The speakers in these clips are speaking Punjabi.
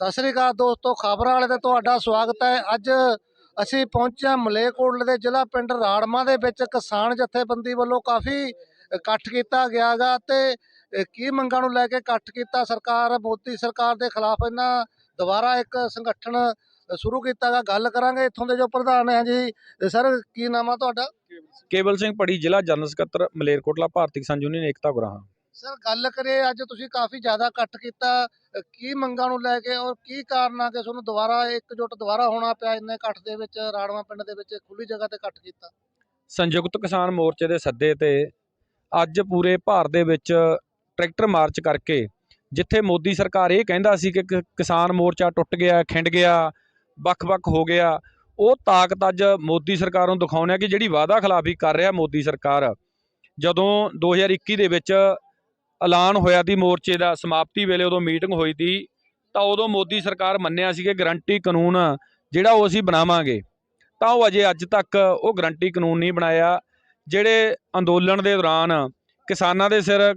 ਸਤਿ ਸ੍ਰੀ ਅਕਾਲ ਦੋਸਤੋ ਖਬਰਾਂ ਵਾਲੇ ਤੇ ਤੁਹਾਡਾ ਸਵਾਗਤ ਹੈ। ਅੱਜ ਅਸੀਂ ਪਹੁੰਚਿਆ ਹਾਂ ਮਲੇਰਕੋਟਲੇ ਦੇ ਜ਼ਿਲ੍ਹਾ ਪਿੰਡ ਰਾੜਮਾ ਦੇ ਵਿੱਚ। ਕਿਸਾਨ ਜਥੇਬੰਦੀ ਵੱਲੋਂ ਕਾਫੀ ਇਕੱਠ ਕੀਤਾ ਗਿਆਗਾ ਤੇ ਅ, ਕੀ ਮੰਗਾਂ ਨੂੰ ਲੈ ਕੇ ਇਕੱਠ ਕੀਤਾ? ਸਰਕਾਰ ਮੋਦੀ ਸਰਕਾਰ ਦੇ ਖਿਲਾਫ ਇਹਨਾਂ ਦੁਬਾਰਾ ਇੱਕ ਸੰਗਠਨ ਸ਼ੁਰੂ ਕੀਤਾਗਾ ਗੱਲ ਕਰਾਂਗੇ ਇੱਥੋਂ ਦੇ ਜੋ ਪ੍ਰਧਾਨ ਹੈ ਜੀ। ਸਰ ਕੀ ਨਾਮ ਆ ਤੁਹਾਡਾ? ਕੇਵਲ ਸਿੰਘ ਪੜੀ ਜ਼ਿਲ੍ਹਾ ਜਨਰਲ ਸਕੱਤਰ ਮਲੇਰਕੋਟਲਾ ਭਾਰਤੀ ਕਿਸਾਨ ਯੂਨੀਅਨ ਏਕਤਾ ਗੁਰਾਹਾਂ। ਸਰ, ਗੱਲ ਕਰੇ ਅੱਜ ਤੁਸੀਂ ਕਾਫੀ ਜ਼ਿਆਦਾ ਇਕੱਠ ਕੀਤਾ। ਕੀ ਮੰਗਾਂ ਨੂੰ ਲੈ ਕੇ ਔਰ ਕੀ ਕਾਰਨ ਆ ਕਿ ਤੁਹਾਨੂੰ ਦੁਬਾਰਾ ਇਕਜੁੱਟ ਦੁਬਾਰਾ ਹੋਣਾ ਪਿਆ ਇੰਨੇ ਇਕੱਠ ਦੇ ਵਿੱਚ, ਰਾੜਵਾ ਪਿੰਡ ਦੇ ਵਿੱਚ, ਖੁੱਲੀ ਜਗ੍ਹਾ ਤੇ ਇਕੱਠ ਕੀਤਾ? ਸੰਯੁਕਤ ਕਿਸਾਨ ਮੋਰਚੇ ਦੇ ਸੱਦੇ ਤੇ ਅੱਜ ਪੂਰੇ ਭਾਰਤ ਦੇ ਵਿੱਚ ਟਰੈਕਟਰ ਮਾਰਚ ਕਰਕੇ ਜਿੱਥੇ ਮੋਦੀ ਸਰਕਾਰ ਇਹ ਕਹਿੰਦਾ ਸੀ ਕਿ ਕਿ- ਕਿਸਾਨ ਮੋਰਚਾ ਟੁੱਟ ਗਿਆ, ਖਿੰਡ ਗਿਆ, ਵੱਖ-ਵੱਖ ਹੋ ਗਿਆ, ਉਹ ਤਾਕਤ ਅੱਜ ਮੋਦੀ ਸਰਕਾਰ ਨੂੰ ਦਿਖਾਉਣਾ ਕਿ ਜਿਹੜੀ ਵਾਅਦਾ ਖਿਲਾਫੀ ਕਰ ਰਿਹਾ ਮੋਦੀ ਸਰਕਾਰ। ਜਦੋਂ 2021 ਦੇ ਵਿੱਚ ਐਲਾਨ ਹੋਇਆ ਸੀ ਮੋਰਚੇ ਦਾ ਸਮਾਪਤੀ ਵੇਲੇ ਉਦੋਂ ਮੀਟਿੰਗ ਹੋਈ ਸੀ, ਤਾਂ ਉਦੋਂ ਮੋਦੀ ਸਰਕਾਰ ਮੰਨਿਆ ਸੀ ਕਿ ਗਰੰਟੀ ਕਾਨੂੰਨ ਜਿਹੜਾ ਉਹ ਅਸੀਂ ਬਣਾਵਾਂਗੇ। ਤਾਂ ਉਹ ਅਜੇ ਅੱਜ ਤੱਕ ਉਹ ਗਰੰਟੀ ਕਾਨੂੰਨ ਨਹੀਂ ਬਣਾਇਆ, ਜਿਹੜੇ ਅੰਦੋਲਨ ਦੇ ਦੌਰਾਨ ਕਿਸਾਨਾਂ ਦੇ ਸਿਰ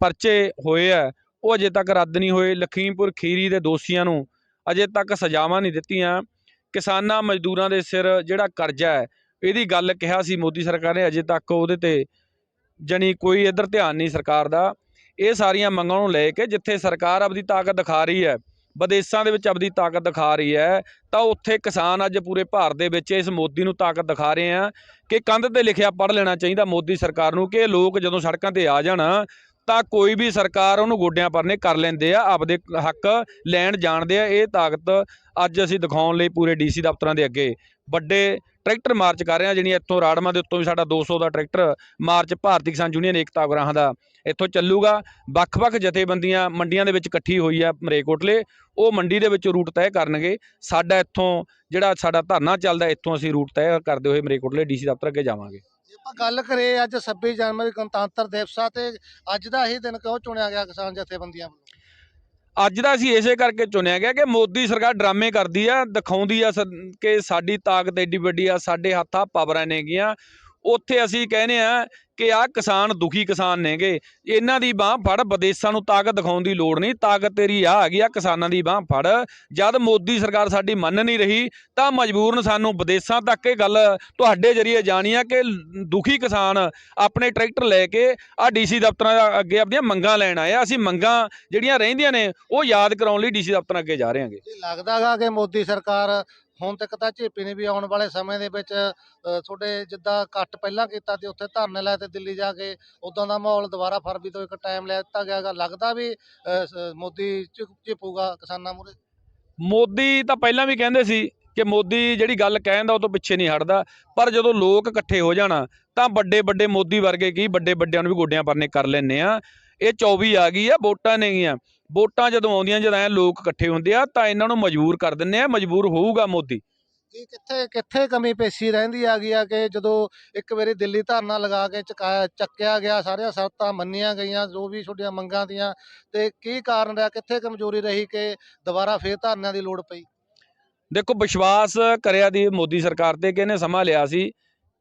ਪਰਚੇ ਹੋਏ ਆ, ਉਹ ਅਜੇ ਤੱਕ ਰੱਦ ਨਹੀਂ ਹੋਏ। ਲਖੀਮਪੁਰ ਖੀਰੀ ਦੇ ਦੋਸ਼ੀਆਂ ਨੂੰ ਅਜੇ ਤੱਕ ਸਜ਼ਾਵਾਂ ਨਹੀਂ ਦਿੱਤੀਆਂ। ਕਿਸਾਨਾਂ ਮਜ਼ਦੂਰਾਂ ਦੇ ਸਿਰ ਜਿਹੜਾ ਕਰਜ਼ਾ ਹੈ, ਇਹਦੀ ਗੱਲ ਕਿਹਾ ਸੀ ਮੋਦੀ ਸਰਕਾਰ ਨੇ, ਅਜੇ ਤੱਕ ਉਹਦੇ ਤੇ ਜਣੀ ਕੋਈ ਇੱਧਰ ਧਿਆਨ ਨਹੀਂ ਸਰਕਾਰ ਦਾ। ਇਹ ਸਾਰੀਆਂ ਮੰਗਾਂ ਨੂੰ ਲੈ ਕੇ ਜਿੱਥੇ ਸਰਕਾਰ ਆਪਦੀ ਤਾਕਤ ਦਿਖਾ ਰਹੀ ਹੈ, ਵਿਦੇਸ਼ਾਂ ਦੇ ਵਿੱਚ ਆਪਦੀ ਤਾਕਤ ਦਿਖਾ ਰਹੀ ਹੈ, ਤਾਂ ਉੱਥੇ ਕਿਸਾਨ ਅੱਜ ਪੂਰੇ ਭਾਰਤ ਦੇ ਵਿੱਚ ਇਸ ਮੋਦੀ ਨੂੰ ਤਾਕਤ ਦਿਖਾ ਰਹੇ ਆ ਕਿ ਕੰਧ ਤੇ ਲਿਖਿਆ ਪੜ੍ਹ ਲੈਣਾ ਚਾਹੀਦਾ ਮੋਦੀ ਸਰਕਾਰ ਨੂੰ ਕਿ ਲੋਕ ਜਦੋਂ ਸੜਕਾਂ ਤੇ ਆ ਜਾਣ, ਤਾਂ ਕੋਈ ਵੀ ਸਰਕਾਰ ਉਹਨੂੰ ਗੋਡਿਆਂ ਪਰਨੇ ਕਰ ਲੈਂਦੇ ਆ, ਆਪਦੇ ਹੱਕ ਲੈਣ ਜਾਣਦੇ ਆ, ਇਹ ਤਾਕਤ ਅੱਜ ਅਸੀਂ ਦਿਖਾਉਣ ਲਈ ਪੂਰੇ ਡੀਸੀ ਦਫ਼ਤਰਾਂ ਦੇ ਅੱਗੇ। ਵੱਡੇ ਟਰੈਕਟਰ ਮਾਰਚ ਕਰ ਰਹੇ ਆ, ਜਿਹੜੀਆਂ ਇੱਥੋਂ ਰਾੜਮਾ ਦੇ ਉੱਤੋਂ ਵੀ ਸਾਡਾ 200 ਦਾ ਟਰੈਕਟਰ ਮਾਰਚ ਭਾਰਤੀ ਕਿਸਾਨ ਯੂਨੀਅਨ ਏਕਤਾ ਗੁਰਾਹਾਂ ਦਾ। ਇੱਥੋਂ ਚੱਲੂਗਾ। ਵੱਖ-ਵੱਖ ਜਥੇਬੰਦੀਆਂ ਮੰਡੀਆਂ ਦੇ ਵਿੱਚ ਇਕੱਠੀ ਹੋਈ ਆ ਮਰੇਕੋਟਲੇ। ਉਹ ਮੰਡੀ ਦੇ ਵਿੱਚ ਰੂਟ ਤੈਅ ਕਰਨਗੇ। ਸਾਡਾ ਇੱਥੋਂ ਜਿਹੜਾ ਸਾਡਾ ਧਰਨਾ ਚੱਲਦਾ ਇੱਥੋਂ ਅਸੀਂ ਰੂਟ ਤੈਅ ਕਰਦੇ ਹੋਏ ਮਰੇਕੋਟਲੇ ਡੀਸੀ ਦਫ਼ਤਰ ਅੱਗੇ ਜਾਵਾਂਗੇ। ਜੇ ਆਪਾਂ ਗੱਲ ਕਰੀਏ ਅੱਜ 26 ਜਨਵਰੀ ਗਣਤੰਤਰ ਦਿਵਸ ਆ ਤੇ ਅੱਜ ਦਾ ਹੀ ਦਿਨ ਕਿਉਂ ਚੁਣਿਆ ਗਿਆ ਕਿਸਾਨ ਜਥੇਬੰਦੀਆਂ ਵੱਲੋਂ? ਅੱਜ ਦਾ ਅਸੀਂ ਇਸੇ ਕਰਕੇ ਚੁਣਿਆ ਗਿਆ ਕਿ ਮੋਦੀ ਸਰਕਾਰ ਡਰਾਮੇ ਕਰਦੀ ਆ ਦਿਖਾਉਂਦੀ ਆ ਕਿ ਸਾਡੀ ਤਾਕਤ ਏਡੀ ਵੱਡੀ ਆ ਸਾਡੇ ਹੱਥਾਂ ਪਾਵਰਾਂ ਨੇਗੀਆਂ। ਉੱਥੇ ਅਸੀਂ ਕਹਿੰਦੇ ਆ ਕਿ ਆਹ ਕਿਸਾਨ ਦੁਖੀ ਕਿਸਾਨ ਨੇਗੇ। ਇਹਨਾਂ ਦੀ ਬਾਹ ਫੜ, ਵਿਦੇਸ਼ਾਂ ਨੂੰ ਤਾਕਤ ਦਿਖਾਉਣ ਦੀ ਲੋੜ ਨਹੀਂ। ਤਾਕਤ ਤੇਰੀ ਆ ਹੈਗੀ ਆ, ਕਿਸਾਨਾਂ ਦੀ ਬਾਹ ਫੜ। ਜਦ ਮੋਦੀ ਸਰਕਾਰ ਸਾਡੀ ਮੰਨ ਨਹੀਂ ਰਹੀ, ਤਾਂ ਮਜਬੂਰਨ ਸਾਨੂੰ ਵਿਦੇਸ਼ਾਂ ਤੱਕ ਇਹ ਗੱਲ ਤੁਹਾਡੇ ਜਰੀਏ ਜਾਣੀ ਆ ਕਿ ਦੁਖੀ ਕਿਸਾਨ ਆਪਣੇ ਟਰੈਕਟਰ ਲੈ ਕੇ ਆ ਡੀਸੀ ਦਫ਼ਤਰਾਂ ਦੇ ਅੱਗੇ ਆਪਣੀਆਂ ਮੰਗਾਂ ਲੈਣ ਆਏ ਆ। ਅਸੀਂ ਮੰਗਾਂ ਜਿਹੜੀਆਂ ਰਹਿੰਦੀਆਂ ਨੇ, ਉਹ ਯਾਦ ਕਰਾਉਣ ਲਈ ਡੀਸੀ ਦਫ਼ਤਰਾਂ ਅੱਗੇ ਜਾ ਰਹੇ ਹਾਂਗੇ। ਇਹ ਲੱਗਦਾਗਾ ਕਿ ਮੋਦੀ ਸਰਕਾਰ ਹੁਣ ਤੱਕ ਤਾਂ ਝੇਪੀ ਨੇ ਵੀ ਆਉਣ ਵਾਲੇ ਸਮੇਂ ਦੇ ਵਿੱਚ ਤੁਹਾਡੇ ਜਿੱਦਾਂ ਇਕੱਠ ਪਹਿਲਾਂ ਕੀਤਾ ਤੇ ਉੱਥੇ ਧਰਨੇ ਲਾਏ ਤੇ ਦਿੱਲੀ ਜਾ ਕੇ ਉਦਾਂ ਦਾ ਮਾਹੌਲ ਦੁਬਾਰਾ ਫਰਵਰੀ ਤੋਂ ਇੱਕ ਟਾਈਮ ਲੈ ਦਿੱਤਾ ਗਿਆਗਾ ਲੱਗਦਾ ਵੀ ਮੋਦੀ ਝੁਕ- ਝਿਪੂਗਾ ਕਿਸਾਨਾਂ ਮੂਰੇ ਮੋਦੀ ਤਾਂ ਪਹਿਲਾਂ ਵੀ ਕਹਿੰਦੇ ਸੀ ਕਿ ਮੋਦੀ ਜਿਹੜੀ ਗੱਲ ਕਹਿੰਦਾ ਉਹ ਤੋਂ ਪਿੱਛੇ ਨਹੀਂ ਹਟਦਾ, ਪਰ ਜਦੋਂ ਲੋਕ ਇਕੱਠੇ ਹੋ ਜਾਣਾ ਤਾਂ ਵੱਡੇ ਵੱਡੇ ਮੋਦੀ ਵਰਗੇ ਕੀ ਵੱਡੇ ਵੱਡਿਆਂ ਨੂੰ ਵੀ ਗੋਡਿਆਂ ਪਰਨੇ ਕਰ ਲੈਂਦੇ ਆ। ਇਹ 24 ਆ ਗਈ ਆ, ਵੋਟਾਂ ਨੇਗੀਆਂ। ਵੋਟਾਂ ਜਦੋਂ ਆਉਂਦੀਆਂ ਜਦ ਐ ਲੋਕ ਇਕੱਠੇ ਹੁੰਦੇ ਆ ਤਾਂ ਇਹਨਾਂ ਨੂੰ ਮਜਬੂਰ ਕਰ ਦਿੰਦੇ ਆ ਮਜਬੂਰ ਹੋਊਗਾ ਮੋਦੀ। ਕੀ ਕਿੱਥੇ ਕਿੱਥੇ ਕਮੀ ਪੇਸ਼ੀ ਰਹਿੰਦੀ ਆ ਗਈ ਆ ਕਿ ਜਦੋਂ ਇੱਕ ਵਾਰੀ ਦਿੱਲੀ ਧਰਨਾ ਲਗਾ ਕੇ ਚੁਕਾਇਆ ਚੱਕਿਆ ਗਿਆ ਸਾਰੀਆਂ ਸ਼ਰਤਾਂ ਮੰਨੀਆਂ ਗਈਆਂ ਜੋ ਵੀ ਤੁਹਾਡੀਆਂ ਮੰਗਾਂ ਦੀਆਂ ਤੇ ਕੀ ਕਾਰਨ ਰਿਹਾ ਕਿੱਥੇ ਕਮਜ਼ੋਰੀ ਰਹੀ ਕਿ ਦੁਬਾਰਾ ਫੇਰ ਧਰਨਿਆਂ ਦੀ ਲੋੜ ਪਈ? ਦੇਖੋ ਵਿਸ਼ਵਾਸ ਕਰਿਆ ਦੀ ਮੋਦੀ ਸਰਕਾਰ ਤੇ ਕਿ ਇਹਨੇ ਸਮਾਂ ਲਿਆ ਸੀ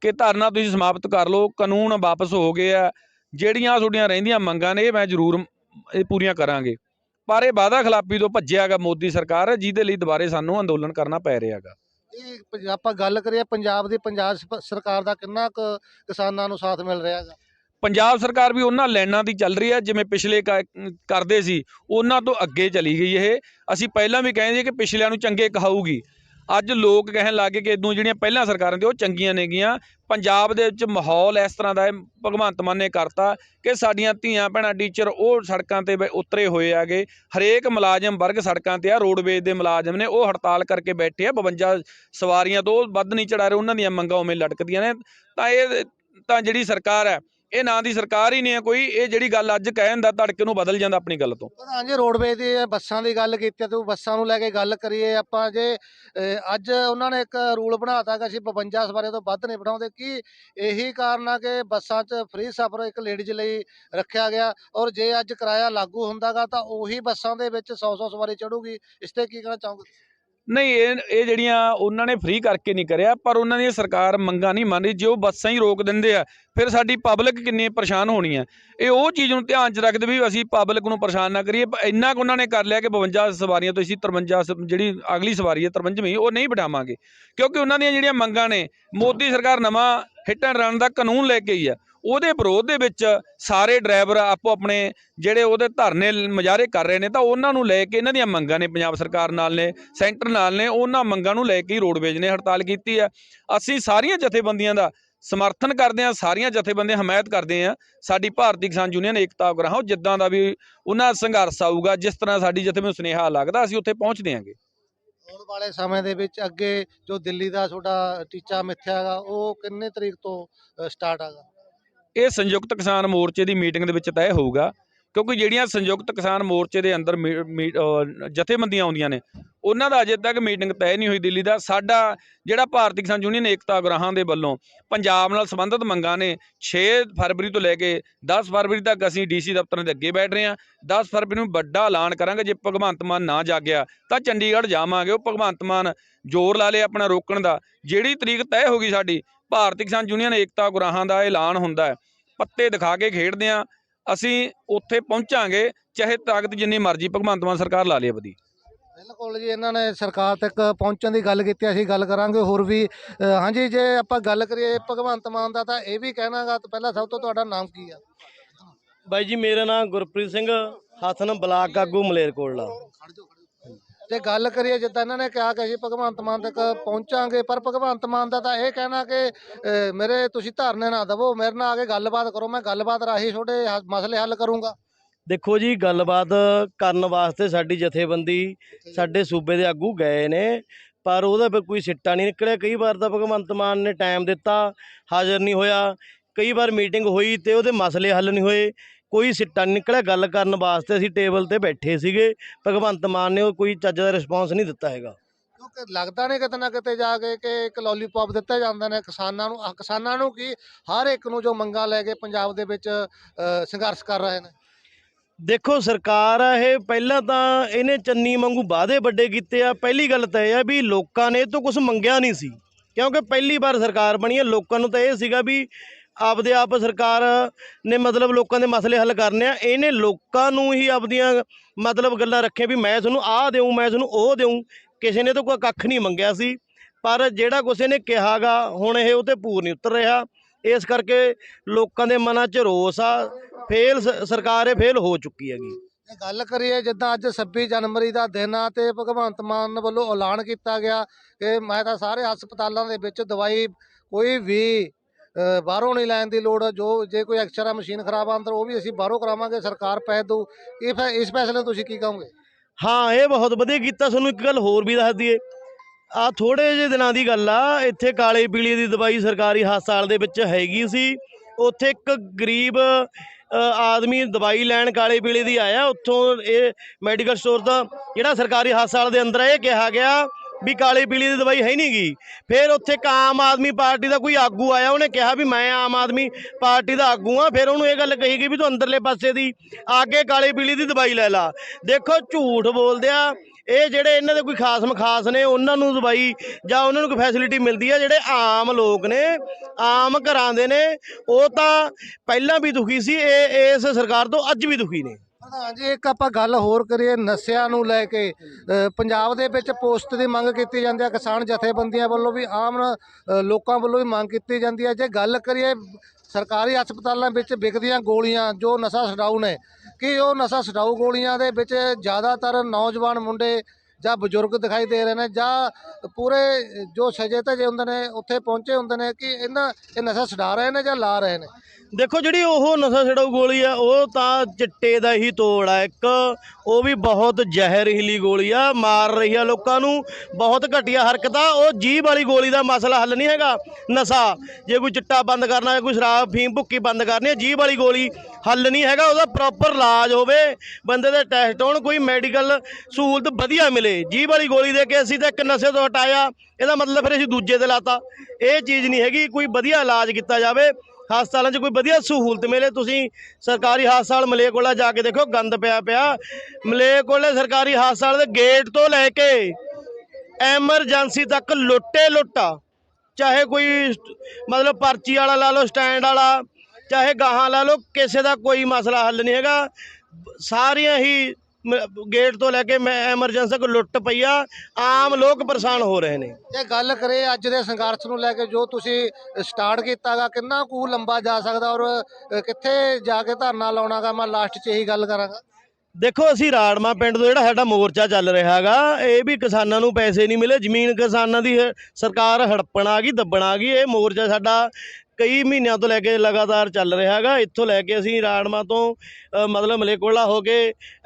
ਕਿ ਧਰਨਾ ਤੁਸੀਂ ਸਮਾਪਤ ਕਰ ਲਓ ਕਾਨੂੰਨ ਵਾਪਸ ਹੋ ਗਏ ਆ ਜਿਹੜੀਆਂ ਤੁਹਾਡੀਆਂ ਰਹਿੰਦੀਆਂ ਮੰਗਾਂ ਨੇ ਇਹ ਮੈਂ ਜ਼ਰੂਰ ਇਹ ਪੂਰੀਆਂ ਕਰਾਂਗੇ। ਪਰ ਇਹ ਵਾਅਦਾ ਖਿਲਾਫੀ ਤੋਂ ਭੱਜਿਆਗਾ ਮੋਦੀ ਸਰਕਾਰ ਜਿਹਦੇ ਲਈ ਦੁਬਾਰੇ ਸਾਨੂੰ ਅੰਦੋਲਨ ਕਰਨਾ ਪੈ ਰਿਹਾਗਾ। ਇਹ ਆਪਾਂ ਗੱਲ ਕਰੀਏ ਪੰਜਾਬ ਦੀ ਪੰਜਾਬ ਸਰਕਾਰ ਦਾ ਕਿੰਨਾ ਕੁ ਕਿਸਾਨਾਂ ਨੂੰ ਸਾਥ ਮਿਲ ਰਿਹਾ ਹੈਗਾ ਪੰਜਾਬ ਸਰਕਾਰ ਵੀ ਉਹਨਾਂ ਲਾਈਨਾਂ ਦੀ ਚੱਲ ਰਹੀ ਹੈ ਜਿਵੇਂ ਪਿਛਲੇ ਕਰਦੇ ਸੀ ਉਹਨਾਂ ਤੋਂ ਅੱਗੇ ਚਲੀ ਗਈ ਇਹ। ਅਸੀਂ ਪਹਿਲਾਂ ਵੀ ਕਹਿੰਦੇ ਕਿ ਪਿਛਲਿਆਂ ਨੂੰ ਚੰਗੇ ਕਹਾਊਗੀ। ਅੱਜ ਲੋਕ ਕਹਿਣ ਲੱਗੇ ਕਿ ਇਦੋਂ ਜਿਹੜੀਆਂ ਪਹਿਲਾਂ ਸਰਕਾਰਾਂ ਦੇ ਉਹ ਚੰਗੀਆਂ ਨੇਗੀਆਂ ਪੰਜਾਬ ਦੇ ਵਿੱਚ ਮਾਹੌਲ ਇਸ ਤਰ੍ਹਾਂ ਦਾ ਹੈ, ਭਗਵੰਤ ਮਾਨ ਨੇ ਕਰਤਾ ਕਿ ਸਾਡੀਆਂ ਧੀਆਂ ਭੈਣਾਂ ਟੀਚਰ ਉਹ ਸੜਕਾਂ ਤੇ ਬੈ- ਉਤਰੇ ਹੋਏ ਆਗੇ ਹਰੇਕ ਮੁਲਾਜ਼ਮ ਵਰਗ ਸੜਕਾਂ ਤੇ ਆ ਰੋਡਵੇਜ਼ ਦੇ ਮੁਲਾਜ਼ਮ ਨੇ, ਉਹ ਹੜਤਾਲ ਕਰਕੇ ਬੈਠੇ ਆ 52 ਸਵਾਰੀਆਂ ਤੋਂ ਵੱਧ ਨਹੀਂ ਚੜਾ ਰਹੇ, ਉਹਨਾਂ ਦੀਆਂ ਮੰਗਾਂ ਉਵੇਂ ਲਟਕਦੀਆਂ ਨੇ। ਤਾਂ ਇਹ, ਤਾਂ ਜਿਹੜੀ ਸਰਕਾਰ ਹੈ ਇਹ ਨਾਂ ਦੀ ਸਰਕਾਰ ਹੀ ਨਹੀਂ ਹੈ ਕੋਈ, ਇਹ ਜਿਹੜੀ ਗੱਲ ਅੱਜ ਕਹਿਣ ਦਾ ਧੜਕੇ ਨੂੰ ਬਦਲ ਜਾਂਦਾ ਆਪਣੀ ਗੱਲ ਤੋਂ। ਪ੍ਰਧਾਨ ਜੀ, ਰੋਡਵੇਜ਼ ਦੀ ਬੱਸਾਂ ਦੀ ਗੱਲ ਕੀਤੀ ਤੇ ਬੱਸਾਂ ਨੂੰ ਲੈ ਕੇ ਗੱਲ ਕਰੀਏ ਆਪਾਂ ਜੇ ਅੱਜ ਉਹਨਾਂ ਨੇ ਇੱਕ ਰੂਲ ਬਣਾਤਾ ਕਿ ਅਸੀਂ 52 ਸਵਾਰੀਆਂ ਤੋਂ ਵੱਧ ਨਹੀਂ ਬਿਠਾਉਂਦੇ, ਕੀ ਇਹੀ ਕਾਰਨ ਆ ਕਿ ਬੱਸਾਂ 'ਚ ਫ੍ਰੀ ਸਫ਼ਰ ਇੱਕ ਲੇਡੀਜ਼ ਲਈ ਰੱਖਿਆ ਗਿਆ, ਔਰ ਜੇ ਅੱਜ ਕਿਰਾਇਆ ਲਾਗੂ ਹੁੰਦਾਗਾ ਤਾਂ ਉਹੀ ਬੱਸਾਂ ਦੇ ਵਿੱਚ 100-100 ਸਵਾਰੀ ਚੜੂਗੀ ਇਸ ਤੇ ਕੀ ਕਹਿਣਾ ਚਾਹੋਗੇ? ਨਹੀਂ, ਇਹ ਇਹ ਜਿਹੜੀਆਂ ਉਹਨਾਂ ਨੇ ਫ੍ਰੀ ਕਰਕੇ ਨਹੀਂ ਕਰਿਆ, ਪਰ ਉਹਨਾਂ ਦੀ ਸਰਕਾਰ ਮੰਗਾਂ ਨਹੀਂ ਮੰਨ ਰਹੀ, ਜੇ ਉਹ ਬੱਸਾਂ ਹੀ ਰੋਕ ਦਿੰਦੇ ਆ, ਫਿਰ ਸਾਡੀ ਪਬਲਿਕ ਕਿੰਨੀ ਪਰੇਸ਼ਾਨ ਹੋਣੀ ਆ। ਇਹ ਉਹ ਚੀਜ਼ ਨੂੰ ਧਿਆਨ 'ਚ ਰੱਖਦੇ ਵੀ ਅਸੀਂ ਪਬਲਿਕ ਨੂੰ ਪਰੇਸ਼ਾਨ ਨਾ ਕਰੀਏ ਇੰਨਾ ਕੁ ਉਹਨਾਂ ਨੇ ਕਰ ਲਿਆ ਕਿ 52 ਸਵਾਰੀਆਂ ਤੋਂ ਅਸੀਂ 53 ਸ- ਜਿਹੜੀ ਅਗਲੀ ਸਵਾਰੀ ਹੈ 53ਵੀਂ ਉਹ ਨਹੀਂ ਬਿਠਾਵਾਂਗੇ। ਕਿਉਂਕਿ ਉਹਨਾਂ ਦੀਆਂ ਜਿਹੜੀਆਂ ਮੰਗਾਂ ਨੇ, ਮੋਦੀ ਸਰਕਾਰ ਨਵਾਂ ਹਿੱਟ ਐਂਡ ਰਨ ਦਾ ਕਾਨੂੰਨ ਲੈ ਕੇ ਆਈ ਆ। ਉਹਦੇ ਵਿਰੋਧ ਦੇ ਵਿੱਚ ਸਾਰੇ ਡਰਾਈਵਰ ਆਪੋ ਆਪਣੇ ਜਿਹੜੇ ਉਹਦੇ ਧਰਨੇ ਮੁਜ਼ਾਹਰੇ ਕਰ ਰਹੇ ਨੇ, ਤਾਂ ਉਹਨਾਂ ਨੂੰ ਲੈ ਕੇ ਇਹਨਾਂ ਦੀਆਂ ਮੰਗਾਂ ਨੇ, ਪੰਜਾਬ ਸਰਕਾਰ ਨਾਲ ਨੇ, ਸੈਂਟਰ ਨਾਲ ਨੇ, ਉਹਨਾਂ ਮੰਗਾਂ ਨੂੰ ਲੈ ਕੇ ਹੀ ਰੋਡਵੇਜ ਨੇ ਹੜਤਾਲ ਕੀਤੀ ਹੈ। ਅਸੀਂ ਸਾਰੀਆਂ ਜਥੇਬੰਦੀਆਂ ਦਾ ਸਮਰਥਨ ਕਰਦੇ ਹਾਂ, ਸਾਰੀਆਂ ਜਥੇਬੰਦੀਆਂ ਹਮਾਇਤ ਕਰਦੇ ਹਾਂ। ਸਾਡੀ ਭਾਰਤੀ ਕਿਸਾਨ ਯੂਨੀਅਨ ਏਕਤਾ ਉਗਰਾਹਾਂ ਜਿੱਦਾਂ ਦਾ ਵੀ ਉਹਨਾਂ ਦਾ ਸੰਘਰਸ਼ ਆਊਗਾ, ਜਿਸ ਤਰ੍ਹਾਂ ਸਾਡੀ ਜਥੇ ਨੂੰ ਸੁਨੇਹਾ ਲੱਗਦਾ, ਅਸੀਂ ਉੱਥੇ ਪਹੁੰਚ ਦਿਆਂਗੇ ਆਉਣ ਵਾਲੇ ਸਮੇਂ ਦੇ ਵਿੱਚ ਅੱਗੇ ਜੋ ਦਿੱਲੀ ਦਾ ਤੁਹਾਡਾ ਟੀਚਾ ਮਿੱਥਿਆ ਹੈਗਾ, ਉਹ ਕਿੰਨੇ ਤਰੀਕ ਤੋਂ ਸਟਾਰਟ ਹੈਗਾ? ਇਹ ਸੰਯੁਕਤ ਕਿਸਾਨ ਮੋਰਚੇ ਦੀ ਮੀਟਿੰਗ ਦੇ ਵਿੱਚ ਤੈਅ ਹੋਊਗਾ। ਕਿਉਂਕਿ ਜਿਹੜੀਆਂ ਸੰਯੁਕਤ ਕਿਸਾਨ ਮੋਰਚੇ ਦੇ ਅੰਦਰ ਮੀ- ਮੀ- ਜਥੇਬੰਦੀਆਂ ਆਉਂਦੀਆਂ ਨੇ, ਉਹਨਾਂ ਦਾ ਅਜੇ ਤੱਕ ਮੀਟਿੰਗ ਤੈਅ ਨਹੀਂ ਹੋਈ ਦਿੱਲੀ ਦਾ। ਸਾਡਾ ਜਿਹੜਾ ਭਾਰਤੀ ਕਿਸਾਨ ਯੂਨੀਅਨ ਏਕਤਾ ਉਗਰਾਹਾਂ ਦੇ ਵੱਲੋਂ ਪੰਜਾਬ ਨਾਲ ਸੰਬੰਧਿਤ ਮੰਗਾਂ ਨੇ 6 ਫਰਵਰੀ ਤੋਂ ਲੈ ਕੇ 10 ਫਰਵਰੀ ਤੱਕ ਅਸੀਂ ਡੀਸੀ ਦਫ਼ਤਰਾਂ ਦੇ ਅੱਗੇ ਬੈਠ ਰਹੇ ਹਾਂ। 10 ਫਰਵਰੀ ਨੂੰ ਵੱਡਾ ਐਲਾਨ ਕਰਾਂਗੇ। ਜੇ ਭਗਵੰਤ ਮਾਨ ਨਾ ਜਾਗਿਆ, ਤਾਂ ਚੰਡੀਗੜ੍ਹ ਜਾਵਾਂਗੇ। ਉਹ ਭਗਵੰਤ ਮਾਨ ਜ਼ੋਰ ਲਾ ਲੇ ਆਪਣਾ ਰੋਕਣ ਦਾ। ਜਿਹੜੀ ਤਰੀਕ ਤੈਅ ਹੋ ਗਈ ਸਾਡੀ, ਭਾਰਤੀ ਕਿਸਾਨ ਯੂਨੀਅਨ ਏਕਤਾ ਗੁਰਾਹਾਂ ਦਾ ਐਲਾਨ ਹੁੰਦਾ ਹੈ। ਪੱਤੇ ਦਿਖਾ ਕੇ ਖੇਡਦੇ ਆ ਅਸੀਂ ਉੱਥੇ ਪਹੁੰਚਾਂਗੇ ਚਾਹੇ ਤਾਕਤ ਜਿੰਨੀ ਮਰਜ਼ੀ ਭਗਵੰਤ ਮਾਨ ਸਰਕਾਰ ਲਾ ਲੇ ਆਪਦੀ। ਬਿਲਕੁਲ ਜੀ ਇਹਨਾਂ ਨੇ ਸਰਕਾਰ ਤੱਕ ਪਹੁੰਚਣ ਦੀ ਗੱਲ ਕੀਤੀ ਅਸੀਂ ਗੱਲ ਕਰਾਂਗੇ ਹੋਰ ਵੀ। ਅ, ਹਾਂਜੀ ਜੇ ਆਪਾਂ ਗੱਲ ਕਰੀਏ ਭਗਵੰਤ ਮਾਨ ਦਾ ਤਾਂ ਇਹ ਵੀ ਕਹਿਣਾਗਾ ਤਾਂ ਪਹਿਲਾਂ ਸਭ ਤੋਂ ਤੁਹਾਡਾ ਨਾਮ ਕੀ ਆ? ਬਾਈ ਜੀ ਮੇਰਾ ਨਾਮ ਗੁਰਪ੍ਰੀਤ ਸਿੰਘ ਹਸਨ ਬਲਾਕ ਆਗੂ ਮਲੇਰਕੋਟਲਾ। ਜੇ ਗੱਲ ਕਰੀਏ ਜਿੱਦਾਂ ਇਹਨਾਂ ਨੇ ਕਿਹਾ ਕਿ ਅਸੀਂ ਭਗਵੰਤ ਮਾਨ ਤੱਕ ਪਹੁੰਚਾਂਗੇ ਪਰ ਭਗਵੰਤ ਮਾਨ ਦਾ ਤਾਂ ਇਹ ਕਹਿਣਾ ਕਿ ਅ, ਮੇਰੇ ਤੁਸੀਂ ਧਰਨੇ ਨਾ ਦਵੋ ਮੇਰੇ ਨਾਲ ਆ ਕੇ ਗੱਲਬਾਤ ਕਰੋ ਮੈਂ ਗੱਲਬਾਤ ਰਾਹੀਂ ਤੁਹਾਡੇ ਹ- ਮਸਲੇ ਹੱਲ ਕਰੂੰਗਾ। ਦੇਖੋ ਜੀ ਗੱਲਬਾਤ ਕਰਨ ਵਾਸਤੇ ਸਾਡੀ ਜਥੇਬੰਦੀ ਸਾਡੇ ਸੂਬੇ ਦੇ ਆਗੂ ਗਏ ਨੇ ਪਰ ਉਹਦਾ ਫਿਰ ਕੋਈ ਸਿੱਟਾ ਨਹੀਂ ਨਿਕਲਿਆ। ਕਈ ਵਾਰ ਤਾਂ ਭਗਵੰਤ ਮਾਨ ਨੇ ਟਾਈਮ ਦਿੱਤਾ ਹਾਜ਼ਰ ਨਹੀਂ ਹੋਇਆ। ਕਈ ਵਾਰ ਮੀਟਿੰਗ ਹੋਈ ਤੇ ਉਹਦੇ ਮਸਲੇ ਹੱਲ ਨਹੀਂ ਹੋਏ। ਕੋਈ ਸਿੱਟਾ ਨਹੀਂ ਨਿਕਲਿਆ। ਗੱਲ ਕਰਨ ਵਾਸਤੇ ਅਸੀਂ ਟੇਬਲ ਤੇ ਬੈਠੇ ਸੀਗੇ। ਭਗਵੰਤ ਮਾਨ ਨੇ ਉਹ ਕੋਈ ਚੱਜ ਦਾ ਰਿਸਪੌਂਸ ਨਹੀਂ ਦਿੱਤਾ ਹੈਗਾ। ਕਿਉਂਕਿ ਲੱਗਦਾ ਨਹੀਂ ਕਿਤੇ ਨਾ ਕਿਤੇ ਜਾ ਕੇ ਕਿ ਇੱਕ ਲੋਲੀਪੌਪ ਦਿੱਤੇ ਜਾਂਦੇ ਨੇ ਕਿਸਾਨਾਂ ਨੂੰ। ਆਹ ਕਿਸਾਨਾਂ ਨੂੰ ਕੀ ਹਰ ਇੱਕ ਨੂੰ ਜੋ ਮੰਗਾਂ ਲੈ ਕੇ ਪੰਜਾਬ ਦੇ ਵਿੱਚ ਅ, ਸੰਘਰਸ਼ ਕਰ ਰਹੇ ਨੇ। ਦੇਖੋ ਸਰਕਾਰ ਆ ਇਹ ਪਹਿਲਾਂ ਤਾਂ ਇਹਨੇ ਚੰਨੀ ਵਾਂਗੂ ਵਾਅਦੇ ਵੱਡੇ ਕੀਤੇ ਆ। ਪਹਿਲੀ ਗੱਲ ਤਾਂ ਇਹ ਆ ਵੀ ਲੋਕਾਂ ਨੇ ਇਹ ਤੋਂ ਕੁਝ ਮੰਗਿਆ ਨਹੀਂ ਸੀ। ਕਿਉਂਕਿ ਪਹਿਲੀ ਵਾਰ ਸਰਕਾਰ ਬਣੀ ਹੈ ਲੋਕਾਂ ਨੂੰ ਤਾਂ ਇਹ ਸੀਗਾ ਵੀ ਆਪਦੇ ਆਪ ਸਰਕਾਰ ਨੇ ਮਤਲਬ ਲੋਕਾਂ ਦੇ ਮਸਲੇ ਹੱਲ ਕਰਨੇ ਆ, ਇਹਨੇ ਲੋਕਾਂ ਨੂੰ ਹੀ ਆਪਦੀਆਂ ਮਤਲਬ ਗੱਲਾਂ ਰੱਖੀਆਂ ਵੀ ਮੈਂ ਤੁਹਾਨੂੰ ਆਹ ਦੇਉਂ ਮੈਂ ਤੁਹਾਨੂੰ ਉਹ ਦੇਉਂ ਕਿਸੇ ਨੇ ਤਾਂ ਕੋਈ ਕੱਖ ਨਹੀਂ ਮੰਗਿਆ ਸੀ। ਪਰ ਜਿਹੜਾ ਕੁਛ ਇਹਨੇ ਕਿਹਾਗਾ, ਹੁਣ ਇਹ ਉਹ ਤੇ ਪੂਰ ਨਹੀਂ ਉਤਰ ਰਿਹਾ। ਇਸ ਕਰਕੇ ਲੋਕਾਂ ਦੇ ਮਨਾਂ 'ਚ ਰੋਸ ਆ, ਫੇਲ ਸ- ਸਰਕਾਰ ਇਹ ਫੇਲ ਹੋ ਚੁੱਕੀ ਹੈਗੀ। ਜੇ ਗੱਲ ਕਰੀਏ, ਜਿੱਦਾਂ ਅੱਜ 26 ਜਨਵਰੀ ਦਾ ਦਿਨ ਆ, ਤੇ ਭਗਵੰਤ ਮਾਨ ਵੱਲੋਂ ਐਲਾਨ ਕੀਤਾ ਗਿਆ ਕਿ ਮੈਂ ਤਾਂ ਸਾਰੇ ਹਸਪਤਾਲਾਂ ਦੇ ਵਿੱਚ ਦਵਾਈ ਕੋਈ ਵੀ ਬਾਹਰੋਂ ਨਹੀਂ ਲੈਣ ਦੀ ਲੋੜ ਜੋ ਜੇ ਕੋਈ ਐਕਸਰਾ ਮਸ਼ੀਨ ਖਰਾਬ ਆ ਅੰਦਰ ਉਹ ਵੀ ਅਸੀਂ ਬਾਹਰੋਂ ਕਰਾਵਾਂਗੇ ਸਰਕਾਰ ਪੈਸੇ ਦਊ। ਇਹ ਫੈ- ਇਸ ਫੈਸਲੇ ਨੂੰ ਤੁਸੀਂ ਕੀ ਕਹੋਗੇ? ਹਾਂ ਇਹ ਬਹੁਤ ਵਧੀਆ ਕੀਤਾ ਤੁਹਾਨੂੰ ਇੱਕ ਗੱਲ ਹੋਰ ਵੀ ਦੱਸ ਦਈਏ। ਆ ਥੋੜੇ ਜਿਹੇ ਦਿਨਾਂ ਦੀ ਗੱਲ ਆ ਇੱਥੇ ਕਾਲੇ ਪੀਲੇ ਦੀ ਦਵਾਈ ਸਰਕਾਰੀ ਹਸਪਤਾਲ ਦੇ ਵਿੱਚ ਹੈਗੀ ਸੀ। ਉੱਥੇ ਇੱਕ ਗਰੀਬ ਅ, ਆਦਮੀ ਦਵਾਈ ਲੈਣ ਕਾਲੇ ਪੀਲੇ ਦੀ ਆਇਆ ਉੱਥੋਂ ਇਹ ਮੈਡੀਕਲ ਸਟੋਰ ਦਾ ਜਿਹੜਾ ਸਰਕਾਰੀ ਹਸਪਤਾਲ ਦੇ ਅੰਦਰ ਆ, ਇਹ ਕਿਹਾ ਗਿਆ ਵੀ ਕਾਲੇ ਪੀਲੀ ਦੀ ਦਵਾਈ ਹੈ ਨਹੀਂ ਗੀ ਫਿਰ ਉੱਥੇ ਇੱਕ ਆਮ ਆਦਮੀ ਪਾਰਟੀ ਦਾ ਕੋਈ ਆਗੂ ਆਇਆ, ਉਹਨੇ ਕਿਹਾ ਵੀ ਮੈਂ ਆਮ ਆਦਮੀ ਪਾਰਟੀ ਦਾ ਆਗੂ ਆ ਫਿਰ ਉਹਨੂੰ ਇਹ ਗੱਲ ਕਹੀ ਗਈ ਵੀ ਤੂੰ ਅੰਦਰਲੇ ਪਾਸੇ ਦੀ ਆ ਕੇ ਕਾਲੇ ਪੀਲੀ ਦੀ ਦਵਾਈ ਲੈ ਲਾ। ਦੇਖੋ ਝੂਠ ਬੋਲਦੇ ਆ, ਇਹ ਜਿਹੜੇ ਇਹਨਾਂ ਦੇ ਕੋਈ ਖਾਸ ਮਖਾਸ ਨੇ, ਉਹਨਾਂ ਨੂੰ ਦਵਾਈ ਜਾਂ ਉਹਨਾਂ ਨੂੰ ਕੋਈ ਫੈਸਿਲਿਟੀ ਮਿਲਦੀ ਆ, ਜਿਹੜੇ ਆਮ ਲੋਕ ਨੇ, ਆਮ ਘਰਾਂ ਦੇ ਨੇ, ਉਹ ਤਾਂ ਪਹਿਲਾਂ ਵੀ ਦੁਖੀ ਸੀ, ਇਹ ਇਸ ਸਰਕਾਰ ਤੋਂ ਅੱਜ ਵੀ ਦੁਖੀ ਨੇ। ਹਾਂਜੀ ਇੱਕ ਆਪਾਂ ਗੱਲ ਹੋਰ ਕਰੀਏ ਨਸ਼ਿਆਂ ਨੂੰ ਲੈ ਕੇ ਅ, ਪੰਜਾਬ ਦੇ ਵਿੱਚ ਪੋਸਟ ਦੀ ਮੰਗ ਕੀਤੀ ਜਾਂਦੀ ਹੈ ਕਿਸਾਨ ਜਥੇਬੰਦੀਆਂ ਵੱਲੋਂ ਵੀ ਆਮ ਅ, ਲੋਕਾਂ ਵੱਲੋਂ ਵੀ ਮੰਗ ਕੀਤੀ ਜਾਂਦੀ ਹੈ ਜੇ ਗੱਲ ਕਰੀਏ ਸਰਕਾਰੀ ਹਸਪਤਾਲਾਂ ਵਿੱਚ ਵਿਕਦੀਆਂ ਗੋਲੀਆਂ ਜੋ ਨਸ਼ਾ ਛਡਾਊ ਨੇ ਕਿ ਉਹ ਨਸ਼ਾ ਛਡਾਊ ਗੋਲੀਆਂ ਦੇ ਵਿੱਚ ਜ਼ਿਆਦਾਤਰ ਨੌਜਵਾਨ ਮੁੰਡੇ ਜਾਂ ਬਜ਼ੁਰਗ ਦਿਖਾਈ ਦੇ ਰਹੇ ਨੇ ਜਾਂ ਪੂਰੇ ਜੋ ਸਜੇ ਧਜੇ ਹੁੰਦੇ ਨੇ ਉੱਥੇ ਪਹੁੰਚੇ ਹੁੰਦੇ ਨੇ ਕਿ ਇਹਨਾਂ ਇਹ ਨਸ਼ਾ ਛਡਾ ਰਹੇ ਨੇ ਜਾਂ ਲਾ ਰਹੇ ਨੇ? ਦੇਖੋ ਜਿਹੜੀ ਉਹ ਨਸ਼ਾ ਛਡਾਊ ਗੋਲੀ ਆ, ਉਹ ਤਾਂ ਚਿੱਟੇ ਦਾ ਹੀ ਤੋੜ ਆ ਇੱਕ। ਉਹ ਵੀ ਬਹੁਤ ਜ਼ਹਿਰੀਲੀ ਗੋਲੀ ਆ, ਮਾਰ ਰਹੀ ਆ ਲੋਕਾਂ ਨੂੰ। ਬਹੁਤ ਘਟੀਆ ਹਰਕਤ ਆ ਉਹ ਜੀਭ ਵਾਲੀ ਗੋਲੀ ਦਾ ਮਸਲਾ ਹੱਲ ਨਹੀਂ ਹੈਗਾ। ਨਸ਼ਾ, ਜੇ ਕੋਈ ਚਿੱਟਾ ਬੰਦ ਕਰਨਾ ਹੈ, ਕੋਈ ਸ਼ਰਾਬ, ਫੀਮ, ਭੁੱਕੀ ਬੰਦ ਕਰਨੀ ਹੈ, ਜੀਭ ਵਾਲੀ ਗੋਲੀ ਹੱਲ ਨਹੀਂ ਹੈਗਾ, ਉਹਦਾ ਪ੍ਰੋਪਰ ਇਲਾਜ ਹੋਵੇ। ਬੰਦੇ ਦੇ ਟੈਸਟ ਹੋਣ, ਕੋਈ ਮੈਡੀਕਲ ਸਹੂਲਤ ਵਧੀਆ ਮਿਲੇ। ਜੀਭ ਵਾਲੀ ਗੋਲੀ ਦੇ ਕੇ ਅਸੀਂ ਤਾਂ ਇੱਕ ਨਸ਼ੇ ਤੋਂ ਹਟਾਇਆ, ਇਹਦਾ ਮਤਲਬ ਫਿਰ ਅਸੀਂ ਦੂਜੇ ਤੇ ਲਾਤਾ। ਇਹ ਚੀਜ਼ ਨਹੀਂ ਹੈਗੀ, ਕੋਈ ਵਧੀਆ ਇਲਾਜ ਕੀਤਾ ਜਾਵੇ। ਹਸਪਤਾਲਾਂ 'ਚ ਕੋਈ ਵਧੀਆ ਸਹੂਲਤ ਮਿਲੇ, ਤੁਸੀਂ ਸਰਕਾਰੀ ਹਸਪਤਾਲ ਮਲੇਕੋਲਾ ਜਾ ਕੇ ਦੇਖੋ, ਗੰਦ ਪਿਆ ਪਿਆ। ਮਲੇਕੋਲੇ ਸਰਕਾਰੀ ਹਸਪਤਾਲ ਦੇ ਗੇਟ ਤੋਂ ਲੈ ਕੇ ਐਮਰਜੈਂਸੀ ਤੱਕ ਲੁੱਟੇ ਲੁੱਟਾ। ਚਾਹੇ ਕੋਈ ਮਤਲਬ ਪਰਚੀ ਵਾਲਾ ਲਾ ਲਓ, ਸਟੈਂਡ ਵਾਲਾ, ਚਾਹੇ ਗਾਹਾਂ ਲਾ ਲਓ, ਕਿਸੇ ਦਾ ਕੋਈ ਮਸਲਾ ਹੱਲ ਨਹੀਂ ਹੈਗਾ। ਸਾਰੀਆਂ ਹੀ ਗੇਟ ਤੋਂ ਲੈ ਕੇ ਮੈਂ ਐਮਰਜੈਂਸੀ ਤੱਕ ਲੁੱਟ ਪਈ ਆ। ਆਮ ਲੋਕ ਪਰੇਸ਼ਾਨ ਹੋ ਰਹੇ ਨੇ। ਜੇ ਗੱਲ ਕਰੇ ਅੱਜ ਦੇ ਸੰਘਰਸ਼ ਨੂੰ ਲੈ ਕੇ ਜੋ ਤੁਸੀਂ ਸਟਾਰਟ ਕੀਤਾਗਾ ਕਿੰਨਾ ਕੁ ਲੰਬਾ ਜਾ ਸਕਦਾ ਔਰ ਕਿੱਥੇ ਜਾ ਕੇ ਧਰਨਾ ਲਾਉਣਾਗਾ? ਮੈਂ ਲਾਸਟ 'ਚ ਇਹੀ ਗੱਲ ਕਰਾਂਗਾ। ਦੇਖੋ ਅਸੀਂ ਰਾੜਮਾ ਪਿੰਡ ਤੋਂ ਜਿਹੜਾ ਸਾਡਾ ਮੋਰਚਾ ਚੱਲ ਰਿਹਾ ਹੈਗਾ ਇਹ ਵੀ ਕਿਸਾਨਾਂ ਨੂੰ ਪੈਸੇ ਨਹੀਂ ਮਿਲੇ। ਜ਼ਮੀਨ ਕਿਸਾਨਾਂ ਦੀ ਸਰਕਾਰ ਹੜੱਪਣ ਆ ਗਈ ਦੱਬਣ ਆ ਗਈ। ਇਹ ਮੋਰਚਾ ਸਾਡਾ ਕਈ ਮਹੀਨਿਆਂ ਤੋਂ ਲੈ ਕੇ ਲਗਾਤਾਰ ਚੱਲ ਰਿਹਾ ਹੈਗਾ। ਇੱਥੋਂ ਲੈ ਕੇ ਅਸੀਂ ਰਾੜਮਾ ਤੋਂ ਮਤਲਬ ਮਲੇਕੋਲਾ ਹੋ ਕੇ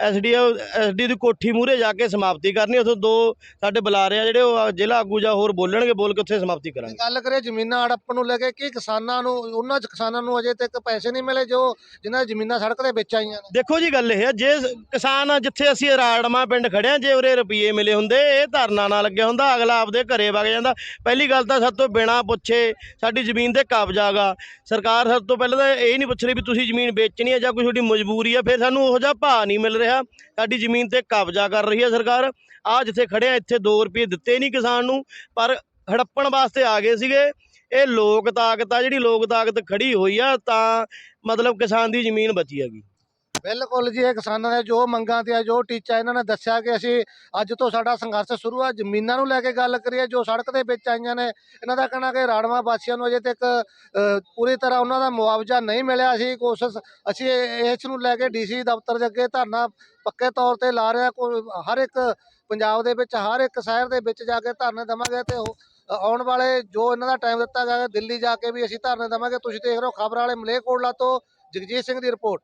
ਐਸਡੀਓ ਐਸਡੀ ਦੀ ਕੋਠੀ ਮੂਹਰੇ ਜਾ ਕੇ ਸਮਾਪਤੀ ਕਰਨੀ। ਉੱਥੋਂ ਦੋ ਸਾਡੇ ਬੁਲਾਰੇ ਆ ਜਿਹੜੇ ਉਹ ਜ਼ਿਲ੍ਹਾ ਆਗੂ ਜਾਂ ਹੋਰ ਬੋਲਣਗੇ ਬੋਲ ਕੇ ਉੱਥੇ ਸਮਾਪਤੀ ਕਰਾਂਗੇ। ਗੱਲ ਕਰੇ ਜ਼ਮੀਨਾਂ ਹੜੱਪਣ ਨੂੰ ਲੈ ਕੇ ਕੀ ਕਿਸਾਨਾਂ ਨੂੰ ਉਹਨਾਂ 'ਚ ਕਿਸਾਨਾਂ ਨੂੰ ਅਜੇ ਤੱਕ ਪੈਸੇ ਨਹੀਂ ਮਿਲੇ ਜੋ ਜਿਨ੍ਹਾਂ ਦੀ ਜ਼ਮੀਨਾਂ ਸੜਕ ਦੇ ਵਿੱਚ ਆਈਆਂ ਨੇ? ਦੇਖੋ ਜੀ ਗੱਲ ਇਹ ਹੈ ਜੇ ਕਿਸਾਨ ਜਿੱਥੇ ਅਸੀਂ ਰਾੜਮਾ ਪਿੰਡ ਖੜਿਆ ਜੇ ਉਰੇ ਰੁਪਏ ਮਿਲੇ ਹੁੰਦੇ ਇਹ ਧਰਨਾ ਨਾ ਲੱਗਿਆ ਹੁੰਦਾ ਅਗਲਾ ਆਪਦੇ ਘਰੇ ਵਗ ਜਾਂਦਾ। ਪਹਿਲੀ ਗੱਲ ਤਾਂ ਸਭ ਤੋਂ ਬਿਨਾ ਪੁੱਛੇ ਸਾਡੀ ਜ਼ਮੀਨ ਤੇ ਕਬਜ਼ਾ ਗਾ ਸਰਕਾਰ ਸਭ ਤੋਂ ਪਹਿਲਾਂ ਤਾਂ ਇਹ ਨਹੀਂ ਪੁੱਛ ਰਹੀ ਵੀ ਤੁਸੀਂ ਜ਼ਮੀਨ ਵੇਚਣੀ ਹੈ ਜਾਂ ਕੋਈ ਤੁਹਾਡੀ ਮਜਬੂਰੀ ਹੈ ਫਿਰ ਸਾਨੂੰ ਉਹੋ ਜਿਹਾ ਭਾਅ ਨਹੀਂ ਮਿਲ ਰਿਹਾ। ਸਾਡੀ ਜ਼ਮੀਨ ਤੇ ਕਬਜ਼ਾ ਕਰ ਰਹੀ ਹੈ ਸਰਕਾਰ। ਆ ਜਿੱਥੇ ਖੜਿਆ ਇੱਥੇ 2 ਰੁਪਏ ਦਿੱਤੇ ਨਹੀਂ ਕਿਸਾਨ ਨੂੰ, ਪਰ ਹੜੱਪਣ ਵਾਸਤੇ ਆ ਗਏ ਸੀਗੇ। ਇਹ ਲੋਕ ਤਾਕਤ ਆ, ਜਿਹੜੀ ਲੋਕ ਤਾਕਤ ਖੜੀ ਹੋਈ ਆ, ਤਾਂ ਮਤਲਬ ਕਿਸਾਨ ਦੀ ਜ਼ਮੀਨ ਬਚੀ ਹੈਗੀ। ਬਿਲਕੁਲ ਜੀ, ਇਹ ਕਿਸਾਨਾਂ ਦੇ ਜੋ ਮੰਗਾਂ ਤੇ ਜੋ ਟੀਚਾ ਇਹਨਾਂ ਨੇ ਦੱਸਿਆ ਕਿ ਅਸੀਂ ਅੱਜ ਤੋਂ ਸਾਡਾ ਸੰਘਰਸ਼ ਸ਼ੁਰੂ ਆ, ਜ਼ਮੀਨਾਂ ਨੂੰ ਲੈ ਕੇ ਗੱਲ ਕਰੀਏ, ਜੋ ਸੜਕ ਦੇ ਵਿੱਚ ਆਈਆਂ ਨੇ, ਇਹਨਾਂ ਦਾ ਕਹਿਣਾ ਕਿ ਰਾੜਵਾ ਵਾਸੀਆਂ ਨੂੰ ਅਜੇ ਤੱਕ ਪੂਰੀ ਤਰ੍ਹਾਂ ਉਹਨਾਂ ਦਾ ਮੁਆਵਜ਼ਾ ਨਹੀਂ ਮਿਲਿਆ ਸੀ ਕੋਸ਼ਿਸ਼ ਅਸੀਂ ਇਸ ਨੂੰ ਲੈ ਕੇ ਡੀਸੀ ਦਫ਼ਤਰ ਦੇ ਅੱਗੇ ਧਰਨਾ ਪੱਕੇ ਤੌਰ ਤੇ ਲਾ ਰਿਹਾ ਹਾਂ ਹਰ ਇੱਕ ਪੰਜਾਬ ਦੇ ਵਿੱਚ, ਹਰ ਇੱਕ ਸ਼ਹਿਰ ਦੇ ਵਿੱਚ ਜਾ ਕੇ ਧਰਨੇ ਦੇਵਾਂਗੇ ਤੇ ਉਹ ਆਉਣ ਵਾਲੇ ਜੋ ਇਹਨਾਂ ਦਾ ਟਾਈਮ ਦਿੱਤਾ ਗਿਆ, ਦਿੱਲੀ ਜਾ ਕੇ ਵੀ ਅਸੀਂ ਧਰਨੇ ਦੇਵਾਂਗੇ। ਤੁਸੀਂ ਦੇਖ ਰਹੇ ਹੋ, ਖਬਰ ਵਾਲੇ ਮਲੇਕੋਟਲਾ ਤੋਂ ਜਗਜੀਤ ਸਿੰਘ ਦੀ ਰਿਪੋਰਟ।